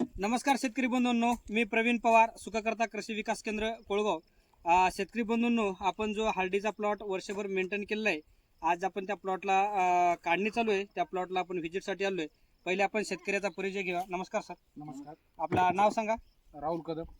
नमस्कार शेतकरी बंधूंनो मी प्रवीण पवार सुखकर्ता कृषी विकास केंद्र कोळगाव. शेतकरी बंधूंनो आपण जो हळदीचा प्लॉट वर्षभर मेंटेन केलेला आहे आज आपण त्या प्लॉटला काढणी चालू आहे. त्या प्लॉटला आपण व्हिजिटसाठी आलोय. पहिले आपण शेतकऱ्याचा परिचय घेऊया. नमस्कार सर. नमस्कार. आपला नाव सांगा. राहुल कदम.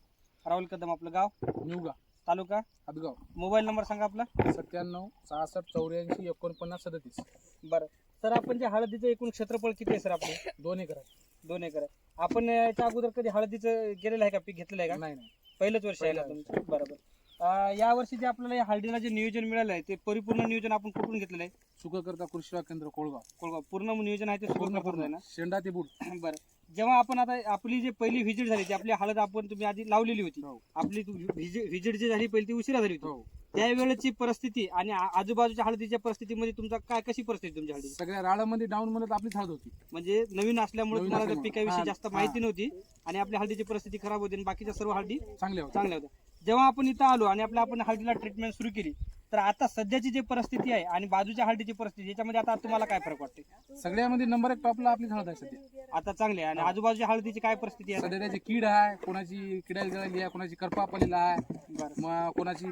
राहुल कदम आपलं गाव? निवगा. तालुका? हदगाव. मोबाईल नंबर सांगा आपला. सत्त्याण्णव सहासष्ट चौऱ्याऐंशी एकोणपन्नास सदतीस. बरं. सर आपण जे हळदीचं एकूण क्षेत्रफळ किती आहे सर आपले? दोन एकर आहे. दोन एकर आहे. आपण याच्या अगोदर कधी हळदीचं गेलेलं आहे का? पीक घेतलेलं आहे का? नाही नाही. पहिलंच वर्ष आहे ना पहिलं तुमचं. बरोबर. अं, या वर्षी जे आपल्याला या हळदीला जे नियोजन मिळालं आहे ते परिपूर्ण नियोजन आपण कुठून घेतलेलं आहे? सुखकर्ता कृषी सेवा केंद्र कोळगाव. कोळगाव. पूर्ण नियोजन आहे ते पूर्ण पूर्ण. आहे ना शेंडा ते बुड बरं. जेव्हा आपण आता आपली जी पहिली व्हिजिट झाली ती आपली हळद आपण तुम्ही आधी लावलेली होती. हो. आपली व्हिजिट जी झाली पहिली ती उशिरा झाली होती. हो. त्यावेळेची परिस्थिती आणि आ- आजूबाजूच्या हळदीच्या परिस्थितीमध्ये तुमचा काय कशी परिस्थिती तुमच्या हळदी सगळ्या राळामध्ये डाऊन मध्ये आपली हळद होती. म्हणजे नवीन असल्यामुळे नवीन तुम्हाला त्या असल्यामुळे. पिकाविषयी हा, जास्त हा. माहिती नव्हती आणि आपल्या हळदीची परिस्थिती खराब होती आणि बाकीच्या सर्व हळदी चांगल्या होत्या. चांगल्या होत्या. जेव्हा आपण इथं आलो आणि आपल्या आपण हळदीला ट्रीटमेंट सुरू केली तर आता सध्याची जी परिस्थिती आहे आणि बाजूच्या हळदीची परिस्थिती याच्यामध्ये आता तुम्हाला काय फरक वाटते सगळ्यामध्ये नंबर एक टॉपला आपली हळद आहे सध्या. आता चांगली आहे. आणि आजूबाजूच्या हळदीची काय परिस्थिती आहे? सध्या त्याची कीड आहे कोणाची किडायला जळाली आहे कोणाची करपा पडलेला आहे बरं. मग कोणाची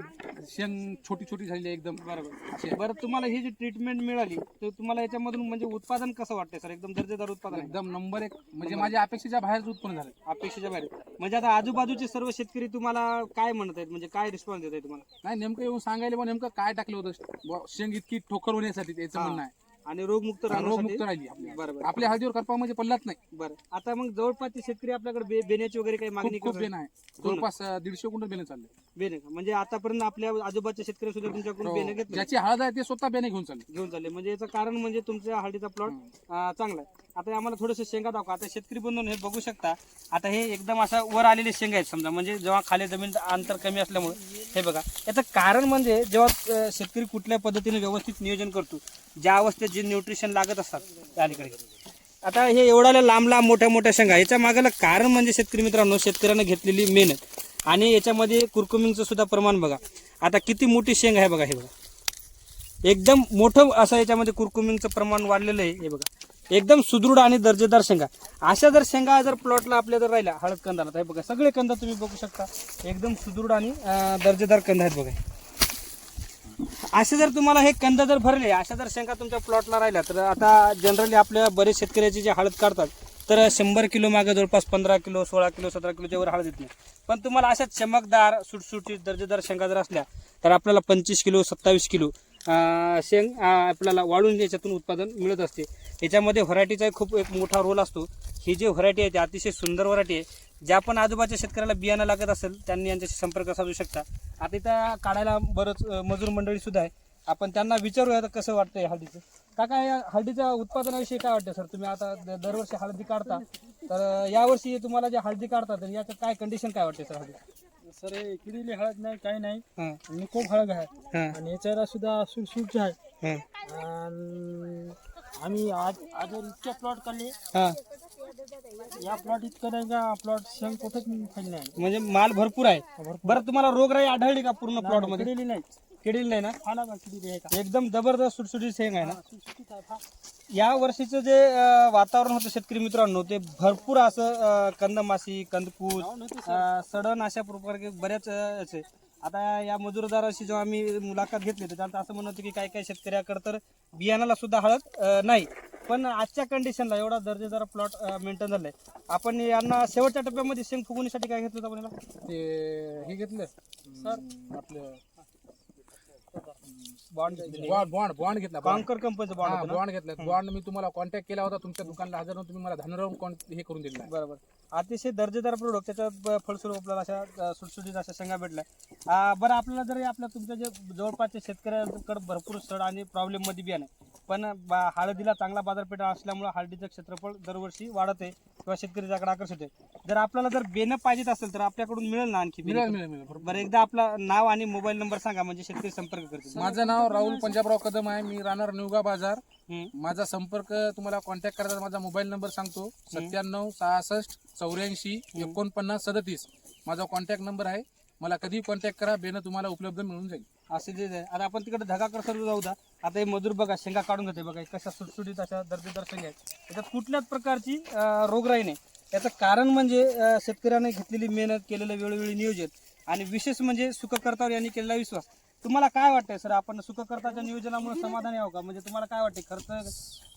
शेंग छोटी छोटी झालेली आहे एकदम. बरोबर. अशी आहे. बरं तुम्हाला ही जी ट्रीटमेंट मिळाली तर तुम्हाला याच्यामधून म्हणजे उत्पादन कसं वाटतंय सर? एकदम दर्जेदार उत्पादन आहे. एकदम नंबर एक म्हणजे माझ्या अपेक्षेच्या बाहेरच उत्पन्न झालं. अपेक्षेच्या बाहेर. म्हणजे आता आजूबाजूचे सर्व शेतकरी तुम्हाला काय म्हणत आहेत? म्हणजे काय रिस्पॉन्स देत आहे तुम्हाला? नाही नेमकं येऊन सांगायला बा नेमकं काय टाकलं होतं? बुवा, शेंग इतकी ठोकर होण्यासाठी त्याचं हा. म्हणणं आहे. आणि रोगमुक्त रोगमुक्त राहिली आपली. आपल्या हळदीवर करपा म्हणजे पडलाच नाही. बरं. आता मग जवळपास ते शेतकरी आपल्याकडे बे- बेण्याची वगैरे काही मागणी खूप बेन आहे. जवळपास अं, दीडशे कुंटल बेन चालले. बेने का? म्हणजे आतापर्यंत आपल्या आजूबाजूच्या शेतकरी सुद्धा तुमच्याकडून बेने घेतले. ज्याची हळद आहे ते स्वतः बेने घेऊन चालले. घेऊन चालले. म्हणजे याचं कारण म्हणजे तुमच्या हळदीचा प्लॉट चांगला आहे. आता आम्हाला थोडंसं शेंगा दाखवा. आता शेतकरी बंधून हे बघू शकता. आता हे एकदम असा वर आलेले शेंगा आहेत समजा. म्हणजे जेव्हा खाली जमीन अंतर कमी असल्यामुळे. हे बघा. याचं कारण म्हणजे जेव्हा शेतकरी कुठल्या पद्धतीने व्यवस्थित नियोजन करतो ज्या अवस्थेत जे न्यूट्रिशन लागत असतात त्या अलीकडे. आता हे एवढ्या लांब लांब मोठ्या मोठ्या शेंगा याच्या मागाला कारण म्हणजे शेतकरी मित्रांनो शेतकऱ्यानं घेतलेली मेहनत. आणि याच्यामध्ये कुरकुमिंगचं सुद्धा प्रमाण बघा. आता किती मोठी शेंग आहे बघा हे बघा. एकदम मोठं असं याच्यामध्ये कुरकुमिंगचं प्रमाण वाढलेलं आहे हे बघा. एकदम सुदृढ आणि दर्जेदार शेंगा. अशा जर शेंगा जर प्लॉटला आपल्या जर राहिल्या हळद कंदाला तर हे बघा सगळे कंदा तुम्ही बघू शकता. एकदम सुदृढ आणि दर्जेदार कंदा आहेत बघा. असे जर तुम्हाला हे कंद जर भरले अशा जर शेंगा तुमच्या प्लॉटला राहिल्या तर आता जनरली आपल्या बरेच शेतकऱ्याची जे हळद काढतात तर शंभर किलो मागे जवळपास पंधरा किलो सोळा किलो सतरा किलोच्या वर हळद येत नाही. पण तुम्हाला अशा चमकदार सुटसुटीत दर्जेदार शेंगा जर असल्या तर आपल्याला पंचवीस किलो सत्तावीस किलो शेंग आपल्याला वाढून याच्यातून उत्पादन मिळत असते. याच्यामध्ये व्हरायटीचा खूप एक मोठा रोल असतो. ही जी व्हरायटी आहे ती अतिशय सुंदर व्हरायटी आहे. ज्या पण आजूबाजूच्या शेतकऱ्याला बियाणं लागत असेल त्यांनी यांच्याशी संपर्क साधू शकता. आता इथं काढायला बरंच मजूर मंडळीसुद्धा आहे. आपण त्यांना विचारूया आता कसं वाटतंय हळदीचं. काका या हळदीच्या उत्पादनाविषयी काय वाटतं सर? तुम्ही आता द- दरवर्षी हळदी काढता. तर यावर्षी तुम्हाला जे हळदी काढता तर याचं काय कंडिशन काय वाटते सर हळदी सर हे किडीली हळद नाही काही नाही. हां. आणि खूप हळद आहे. हां. आणि याच्याला सुद्धा सुटसुट आहे. हां. आणि आम्ही आज आज इतके प्लॉट काढले हां. या प्लॉट इतकं नाही का? प्लॉट शेंग कुठेच खाली नाही. म्हणजे माल भरपूर आहे. बरं तुम्हाला रोगराई आढळली का पूर्ण प्लॉटमध्ये? किडीली नाही. किडील नाही ना? खाना का किडीली आहे का? एकदम जबरदस्त सुटसुटीत शेंग आहे ना? सुटसुटीत आहे फा- या वर्षीचं जे अं, वातावरण होतं शेतकरी मित्रांनो ते भरपूर असं अं, कंदमाशी कंदकूस अं, सडण अशा प्रकारे बऱ्याच अं, याचे आता या मजुरदाराशी जेव्हा आम्ही मुलाखत घेतली तर त्यांचं असं म्हणत होतं की काही काही शेतकऱ्याकडे तर बियाणाला सुद्धा हळद अं, नाही. पण आजच्या कंडिशनला एवढा दर्जेदार प्लॉट मेंटेन झालाय. आपण यांना शेवटच्या टप्प्यामध्ये शेंग फुगवणीसाठी काय घेतलं होतं आपण याला? ते हे घेतलं. सर? आपलं बॉन्ड बॉन्ड बॉन्ड बॉन्ड घेतला बॉन्ड कॉन्कर कंपनीचं बॉन्ड? बॉन्ड घेतला. बॉन्ड मी तुम्हाला कॉन्टॅक्ट केला होता तुमच्या दुकानला हजर राहून तुम्ही मला धन राहून कॉन- हे करून आहे. बरोबर. अतिशय दर्जेदार प्रोडक्ट त्याच्यात ब- फळस्वरूप आपल्याला अशा अ, सुटसुटीत अशा शेंगा भेटल्या. आ, बरं आपल्याला जर आपल्या तुमच्या जे जवळपासच्या शेतकऱ्यांकडे भरपूर सड आणि प्रॉब्लेममध्ये बियाणे पण बा- हळदीला चांगला बाजारपेठ असल्यामुळे हळदीचं क्षेत्रफळ दरवर्षी वाढत आहे. किंवा शेतकरी त्याकडे आकर्षित आहे. जर आपल्याला जर बेनं पाहिजेत असेल तर आपल्याकडून मिळेल ना आणखी मिळेल? मिळेल मिळेल बरोबर. बरं एकदा आपला नाव आणि मोबाईल नंबर सांगा म्हणजे शेतकरी संपर्क करतील. माझं नाव राहुल पंजाबराव कदम आहे मी राहणार निवगा बाजार. हम्म. माझा संपर्क तुम्हाला कॉन्टॅक्ट करायचा माझा मोबाईल नंबर सांगतो. सत्त्याण्णव सहासष्ट चौऱ्याऐंशी एकोणपन्नास सदतीस. माझा कॉन्टॅक्ट नंबर आहे. मला कधी कॉन्टॅक्ट करा बेनं तुम्हाला उपलब्ध मिळून जाईल. असे जे आहे. आता आपण तिकडे धगाकर सर्व जाऊ द्या. आता हे मजूर बघा शेंगा काढून घेते बघा. हे कशा सुटसुटीत अशा दर्जेदार शेंगा आहेत. याच्यात कुठल्याच प्रकारची रोगराई नाही. याचं कारण म्हणजे अं, शेतकऱ्याने घेतलेली मेहनत केलेलं वेळोवेळी नियोजन आणि विशेष म्हणजे सुखकर्तावर यांनी केलेला विश्वास. तुम्हाला काय वाटतंय सर? आपण सुखकर्ताच्या नियोजनामुळे समाधानी आहो का? म्हणजे तुम्हाला काय वाटते खर्च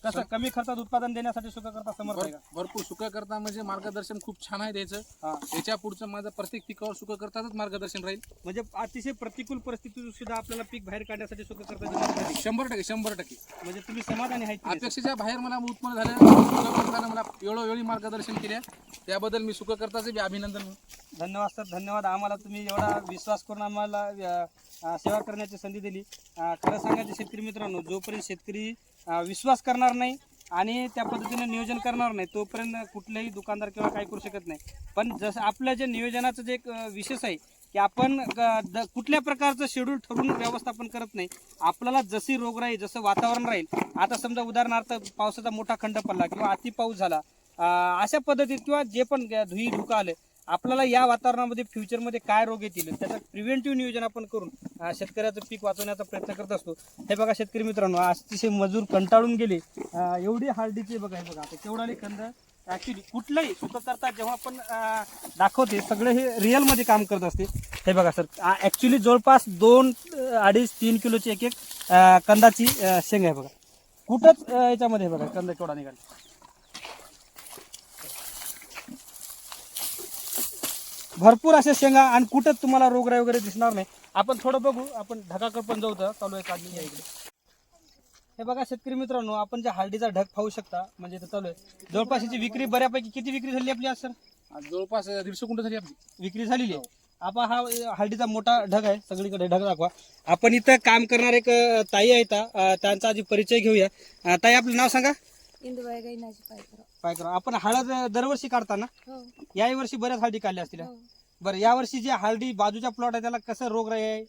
कसं कमी खर्चात उत्पादन देण्यासाठी सुखकर्ता समर्थ आहे का? भरपूर सुख करता म्हणजे मार्गदर्शन खूप छान आहे त्याचं. हा. याच्या पुढचं माझं प्रत्येक पिकावर सुख करताच मार्गदर्शन राहील. म्हणजे अतिशय प्रतिकूल परिस्थितीत सुद्धा आपल्याला पीक बाहेर काढण्यासाठी सुखकर्ताची झाली. शंभर टक्के शंभर टक्के. म्हणजे तुम्ही समाधानी आहेत की नाही? अपेक्षेच्या बाहेर मला उत्पन्न झालं सुखकर्तानं मला वेळोवेळी मार्गदर्शन केल्या त्याबद्दल मी सुखकर्ताचे बी अभिनंदन धन्यवाद सर. धन्यवाद. आम्हाला तुम्ही एवढा विश्वास करून आम्हाला सेवा करण्याची संधी दिली. खरं सांगायचं शेतकरी मित्रांनो जोपर्यंत शेतकरी विश्वास करणार नाही आणि त्या पद्धतीने नियोजन करणार नाही तोपर्यंत कुठलाही दुकानदार किंवा काही करू शकत नाही. पण जसं आपलं जे नियोजनाचं जे एक विशेष आहे की आपण ग- द- कुठल्या प्रकारचं शेड्यूल ठरवून व्यवस्थापन करत नाही आपल्याला जशी रोग राहील जसं वातावरण राहील आता समजा उदाहरणार्थ पावसाचा मोठा खंड पडला किंवा अति पाऊस झाला अशा पद्धतीत किंवा जे पण धुई धुका आले आपल्याला या वातावरणामध्ये फ्युचरमध्ये काय रोग येतील त्याचं प्रिव्हेंटिव्ह नियोजन आपण करून शेतकऱ्याचं पीक वाचवण्याचा प्रयत्न करत असतो. हे बघा शेतकरी मित्रांनो अतिशय मजूर कंटाळून गेले. एवढी हार्डीचे बघा हे बघा आता केवढाले कंद. ॲक्च्युली कुठलंही सुखकर्ता जेव्हा आपण दाखवते सगळे हे रिअलमध्ये काम करत असते. हे बघा सर ॲक्च्युली जवळपास दोन अडीच तीन किलोची एक एक कंदाची शेंग आहे बघा. कुठंच याच्यामध्ये बघा कंद केवढा निघाला. भरपूर अशा शेंगा आणि कुठंच तुम्हाला रोगराई वगैरे दिसणार नाही. आपण थोडं बघू आपण ढगाकडे पण जाऊ तर चालू आहे काढणी या इकडे. हे बघा शेतकरी मित्रांनो आपण ज्या हळदीचा ढग पाहू शकता म्हणजे इथं चालू आहे. जवळपास याची विक्री बऱ्यापैकी किती विक्री झाली आपली आज सर? आज जवळपास दीडशे कुंटल झाली आपली. विक्री झालेली आहे. आपण हा हळदीचा मोठा ढग आहे. सगळीकडे ढग दाखवा. आपण इथं काम करणार एक ताई आहेत अ, त्यांचा आधी परिचय घेऊया. ताई आपलं नाव सांगा. इंदुबाई गायनाची पायकर काय करा आपण हळद दरवर्षी काढता ना? हो. याही वर्षी बऱ्याच हळदी काढल्या असतील. हो. बरं या वर्षी जे हळदी बाजूच्या प्लॉट आहे त्याला कसं रोगराई आहे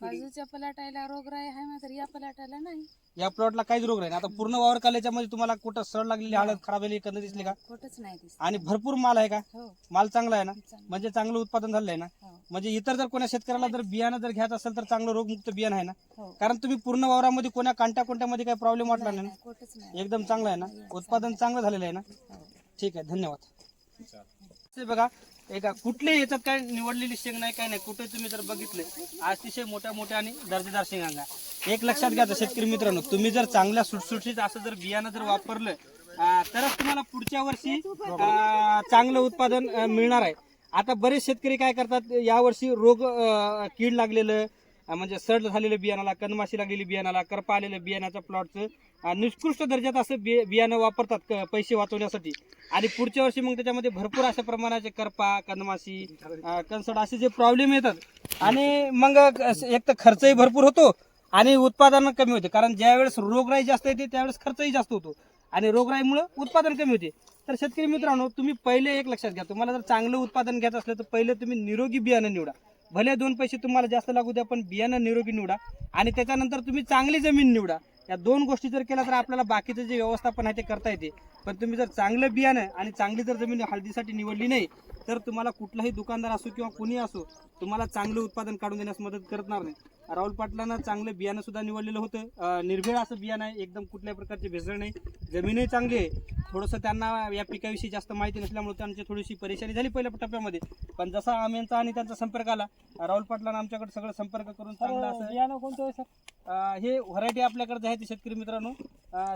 बाजूच्या पलाटायला रोगराई आहे मात्र या पलाटाला नाही. या प्लॉटला काहीच रोग नाही. आता पूर्ण वावर काढल्याच्या मध्ये तुम्हाला कुठं सड लागलेली हळद खराब झालेली कंद दिसली का? कुठंच नाही दिसत. आणि भरपूर माल आहे का? हो. माल चांगला आहे ना? चांगलं. म्हणजे चांगलं उत्पादन झालंय ना? हो. म्हणजे इतर जर कोणा शेतकऱ्याला जर बियाणं जर घ्यायचं असेल तर चांगलं रोगमुक्त बियाणं आहे ना? हो. कारण तुम्ही पूर्ण वावरामध्ये कोणा कांट्या कोणत्यामध्ये काही प्रॉब्लेम वाटला नाही, नाही नाही, कुठंच नाही. ना एकदम चांगलं आहे ना? उत्पादन चांगलं. झालेलं आहे ना? हो. ठीक आहे धन्यवाद. ते बघा एका कुठले याच्यात काय निवडलेली शेंग नाही काय नाही? कुठे तुम्ही जर बघितले अतिशय मोठ्या मोठ्या आणि दर्जेदार शेंगांगा एक लक्षात घ्या शेतकरी मित्रांनो तुम्ही जर चांगल्या सुटसुटीत असं जर बियाणं जर वापरलं तरच तुम्हाला पुढच्या वर्षी चांगलं उत्पादन मिळणार आहे. आता बरेच शेतकरी काय करतात यावर्षी रोग कीड लागलेलं म्हणजे सड झालेलं बियाणाला कनमाशी लागलेली बियाणाला करपा आलेलं बियाण्याच्या प्लॉटचं निष्कृष्ट दर्जाचं असं बि बियाणं वापरतात क- पैसे वाचवण्यासाठी. आणि पुढच्या वर्षी मग त्याच्यामध्ये भरपूर अशा प्रमाणाचे करपा कनमाशी अं, कणसड असे जे प्रॉब्लेम येतात. आणि मग एक तर खर्चही भरपूर होतो आणि उत्पादन कमी होते. कारण ज्यावेळेस रोगराई जास्त येते त्यावेळेस खर्चही जास्त होतो. आणि रोगराईमुळे उत्पादन कमी होते. तर शेतकरी मित्रांनो तुम्ही पहिले एक लक्षात घ्या. तुम्हाला जर चांगलं उत्पादन घ्यायचं असलं तर पहिले तुम्ही निरोगी बियाणं निवडा. भले दोन पैसे तुम्हाला जास्त लागू द्या पण बियाणं निरोगी निवडा. आणि त्याच्यानंतर तुम्ही चांगली जमीन निवडा. या दोन गोष्टी जर केल्या तर आपल्याला बाकीचं जे व्यवस्थापन आहे ते करता येते. पण तुम्ही जर चांगलं बियाणं आणि चांगली जर जमीन हळदीसाठी निवडली नाही तर तुम्हाला कुठलाही दुकानदार असो किंवा कोणी असो तुम्हाला चांगलं उत्पादन काढून देण्यास मदत करणार नाही. राहुल पाटलांना चांगलं बियाणं सुद्धा निवडलेलं होतं. अं, निर्भीड असं बियाणं आहे. एकदम कुठल्याही प्रकारची भेसळ नाही. जमीनही चांगली आहे. थोडंसं त्यांना या पिकाविषयी जास्त माहिती नसल्यामुळे त्यांची थोडीशी परेशानी झाली पहिल्या टप्प्यामध्ये. पण जसा आम्हीचा आणि त्यांचा संपर्क आला राहुल पाटलांना आमच्याकडे सगळं संपर्क करून चांगलं असं बियाणं कोणतं सर? हे व्हरायटी आपल्याकडे आहे ते शेतकरी मित्रांनो.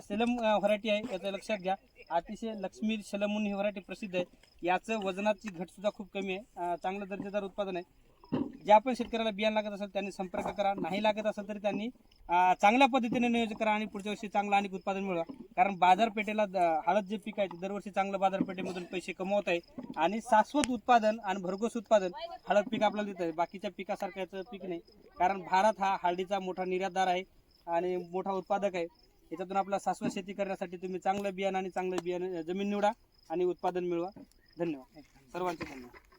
सेलम व्हरायटी आहे. याचं लक्षात घ्या. अतिशय लक्ष्मी शलम म्हणून ही व्हरायटी प्रसिद्ध आहे. याचं वजनाची घट सुद्धा खूप कमी आहे. चांगलं दर्जेदार उत्पादन आहे. ज्या पण शेतकऱ्याला बियाणं लागत असेल त्यांनी संपर्क करा. नाही लागत असेल तरी त्यांनी चांगल्या पद्धतीने नियोजन करा आणि पुढच्या वर्षी चांगलं आणि उत्पादन मिळवा. कारण बाजारपेठेला द- हळद जे पीक आहे दरवर्षी चांगलं बाजारपेठेमधून पैसे कमवत आहे. आणि शाश्वत उत्पादन आणि भरघोस उत्पादन हळद पीक आपल्याला देत आहे. बाकीच्या पिकासारख्याचं पीक नाही. कारण भारत हा हळदीचा मोठा निर्यातदार आहे आणि मोठा उत्पादक आहे. याच्यातून आपला शाश्वत शेती करण्यासाठी तुम्ही चांगलं बियाणं आणि चांगलं बियाणं जमीन निवडा आणि उत्पादन मिळवा. धन्यवाद. सर्वांचे धन्यवाद.